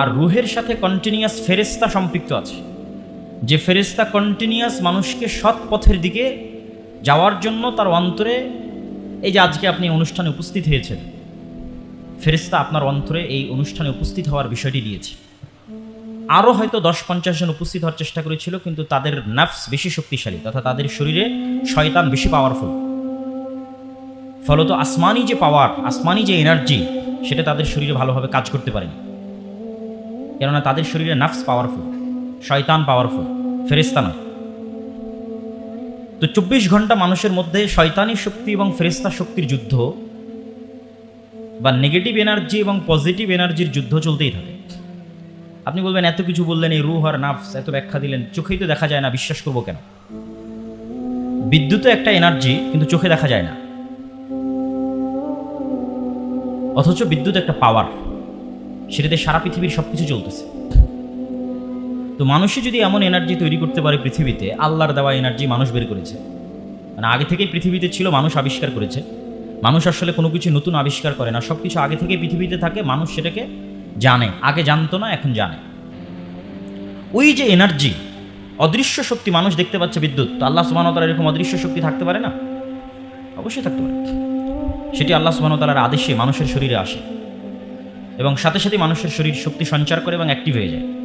আর রুহের সাথে কন্টিনিউয়াস ফেরেস্তা সম্পৃক্ত আছে। যে ফেরেস্তা কন্টিনিউয়াস মানুষকে সৎ পথের দিকে যাওয়ার জন্য তার অন্তরে, এই যে আজকে আপনি অনুষ্ঠানে উপস্থিত হয়েছেন ফেরেস্তা আপনার অন্তরে এই অনুষ্ঠানে উপস্থিত হওয়ার বিষয়টি দিয়েছে। আরও হয়তো দশ পঞ্চাশ জন উপস্থিত হওয়ার চেষ্টা করেছিল, কিন্তু তাদের নাফস বেশি শক্তিশালী, তথা তাদের শরীরে শয়তান বেশি পাওয়ারফুল ফলত আসমানি যে পাওয়ার আসমানি যে এনার্জি সেটা তাদের শরীরে ভালোভাবে কাজ করতে পারেনি। কেননা তাদের শরীরে নাফস পাওয়ারফুল শয়তান পাওয়ারফুল ফেরেস্তা নয়। তো চব্বিশ ঘণ্টা মানুষের মধ্যে শয়তানি শক্তি এবং ফেরেস্তা শক্তির যুদ্ধ বা নেগেটিভ এনার্জি এবং পজিটিভ এনার্জির যুদ্ধ চলতেই থাকে। আপনি বলবেন, এত কিছু বললেন, এই রুহ আর নাফস, এত ব্যাখ্যা দিলেন, চোখেই তো দেখা যায় না, বিশ্বাস করব কেন? বিদ্যুৎ একটা এনার্জি কিন্তু চোখে দেখা যায় না। অথচ বিদ্যুৎ একটা পাওয়ার সেটাতে সারা পৃথিবীর সব কিছু চলতেছে তো মানুষই যদি এমন এনার্জি তৈরি করতে পারে পৃথিবীতে, আল্লাহর দেওয়া এনার্জি মানুষ বের করেছে। মানে আগে থেকেই পৃথিবীতে ছিল, মানুষ আবিষ্কার করেছে। মানুষ আসলে কোনো কিছু নতুন আবিষ্কার করে না সব কিছু আগে থেকে পৃথিবীতে থাকে, মানুষ সেটাকে জানে। আগে জানতো না, এখন জানে। ওই যে এনার্জি অদৃশ্য শক্তি মানুষ দেখতে পাচ্ছে বিদ্যুৎ, তো আল্লাহ সুবাহতালার এরকম অদৃশ্য শক্তি থাকতে পারে না? অবশ্যই থাকতে পারে। সেটি আল্লাহ সুবাহতালার আদেশে মানুষের শরীরে আসে। এবং সাথে সাথে মানুষের শরীর শক্তি সঞ্চার করে এবং অ্যাক্টিভ হয়ে যায়।